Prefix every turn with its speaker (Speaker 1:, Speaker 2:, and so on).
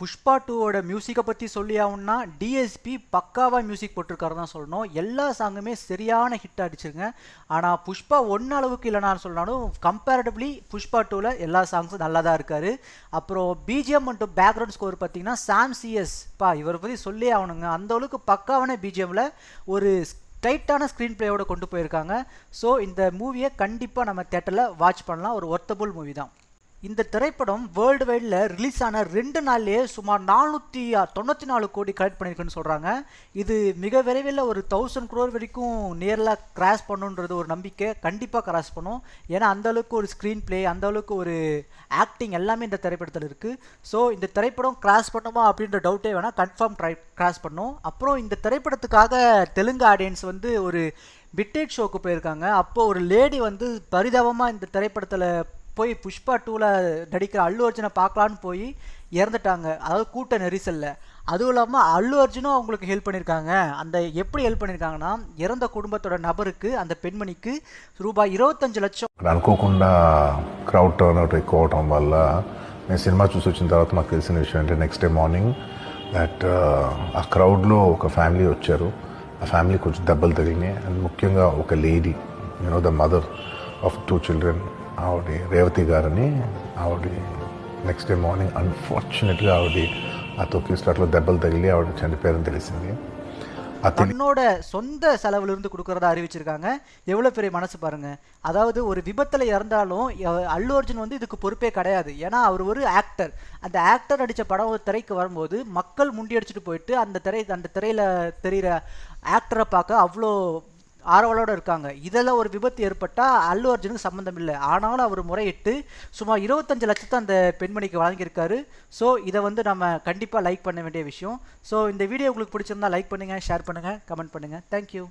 Speaker 1: புஷ்பா டூவோட மியூசிக்கை பற்றி சொல்லி டிஎஸ்பி பக்காவாக மியூசிக் போட்டிருக்காரு தான் சொல்லணும். எல்லா சாங்குமே சரியான ஹிட் அடிச்சிருங்க. ஆனால் புஷ்பா ஒன்று அளவுக்கு இல்லைனான்னு சொன்னாலும் கம்பேரட்டிவ்லி புஷ்பா டூவில் எல்லா சாங்ஸும் நல்லா தான் இருக்கார். அப்புறம் பிஜிஎம் மற்றும் பேக்ரவுண்ட் ஸ்கோர் பார்த்தீங்கன்னா சாம் சிஎஸ் பா இவரை பற்றி சொல்லி ஆகணுங்க. அந்த அளவுக்கு பக்காவான பிஜிஎம்மில் ஒரு ஸ்ட்ரைட்டான ஸ்க்ரீன் பிளேயோட கொண்டு போயிருக்காங்க. ஸோ இந்த மூவியை கண்டிப்பாக நம்ம தேட்டரில் வாட்ச் பண்ணலாம். ஒரு ஒர்த்தபுள் மூவி தான். இந்த திரைப்படம் வேர்ல்டு வைடில் ரிலீஸ் ஆன ரெண்டு நாள்லேயே சுமார் நானூற்றி தொண்ணூற்றி நாலு கோடி கலெக்ட் பண்ணியிருக்குன்னு சொல்கிறாங்க இது மிக விரைவில் ஒரு தௌசண்ட் குரோர் வரைக்கும் நேரில் கிராஸ் பண்ணுன்றது ஒரு நம்பிக்கை. கண்டிப்பாக கிராஸ் பண்ணும். ஏன்னா அந்த அளவுக்கு ஒரு ஸ்க்ரீன் பிளே அந்த அளவுக்கு ஒரு ஆக்டிங் எல்லாமே இந்த திரைப்படத்தில் இருக்குது ஸோ இந்த திரைப்படம் கிராஸ் பண்ணுமா அப்படின்ற டவுட்டே வேணால் கன்ஃபார்ம் ட்ரை கிராஸ் பண்ணும். அப்புறம் இந்த திரைப்படத்துக்காக தெலுங்கு ஆடியன்ஸ் வந்து ஒரு பிட்டேட் ஷோக்கு போயிருக்காங்க. அப்போது ஒரு லேடி வந்து பரிதாபமாக இந்த திரைப்படத்தில் போய் புஷ்பா டூவில் நடிக்கிற அல்லு அர்ஜுனை பார்க்கலான்னு போய் இறந்துட்டாங்க அதாவது கூட்ட நெரிசலில் அதுவும் இல்லாமல் அல்லு அர்ஜுனும் அவங்களுக்கு ஹெல்ப் பண்ணியிருக்காங்க அந்த எப்படி ஹெல்ப் பண்ணியிருக்காங்கன்னா இறந்த குடும்பத்தோட நபருக்கு அந்த பெண்மணிக்கு ரூபாய் இருபத்தஞ்சு லட்சம்
Speaker 2: ఇక్కడ అనుకోకుండా క్రౌడ్ టర్న్ అవుట్ ఎక్కువ అవటం వల్ల నేను సినిమా చూసి వచ్చిన తర్వాత మాకు తెలిసిన విషయం అంటే నెక్స్ట్ డే మార్నింగ్ దట్ ఆ క్రౌడ్లో ఒక ఫ్యామిలీ వచ్చారు ఆ ఫ్యామిలీ కొంచెం దెబ్బలు తగిలినాయి అండ్ ముఖ్యంగా ఒక lady you know the mother of two children ఆవిడ రేవతి గారని ఆవిడ నెక్స్ట్ డే మార్నింగ్ అన్ఫార్చునేట్గా ఆవిడ ఆ తొక్కి స్లాట్లో దెబ్బలు తగిలి ఆవిడ చనిపోయారని తెలిసింది ఆ తెలి
Speaker 1: தன்னோட சொந்த செலவுல இருந்து கொடுக்கறதா அறிவிச்சிருக்காங்க எவ்வளோ பெரிய மனசு பாருங்க அதாவது ஒரு விபத்தில் இறந்தாலும் அஹ், அல்லு அர்ஜுன் வந்து இதுக்கு பொறுப்பே கிடையாது ஏன்னா அவர் ஒரு ஆக்டர் அந்த ஆக்டர் அடித்த படம் ஒரு திரைக்கு வரும்போது மக்கள் முண்டியடிச்சிட்டு போயிட்டு அந்த திரை அந்த திரையில தெரிகிற ஆக்டரை பார்க்க அவ்வளோ ஆர்வலோட இருக்காங்க. இதில் ஒரு விபத்து ஏற்பட்டால் அல்லு அர்ஜுனுக்கு சம்மந்தம் இல்லை. ஆனாலும் அவர் முறையிட்டு சுமார் இருபத்தஞ்சு லட்சத்தை அந்த பெண்மணிக்கு வழங்கியிருக்காரு. ஸோ இதை வந்து நம்ம கண்டிப்பாக லைக் பண்ண வேண்டிய விஷயம். ஸோ இந்த வீடியோ உங்களுக்கு பிடிச்சிருந்தா லைக் பண்ணுங்கள் ஷேர் பண்ணுங்கள் கமெண்ட் பண்ணுங்கள் தேங்க்யூ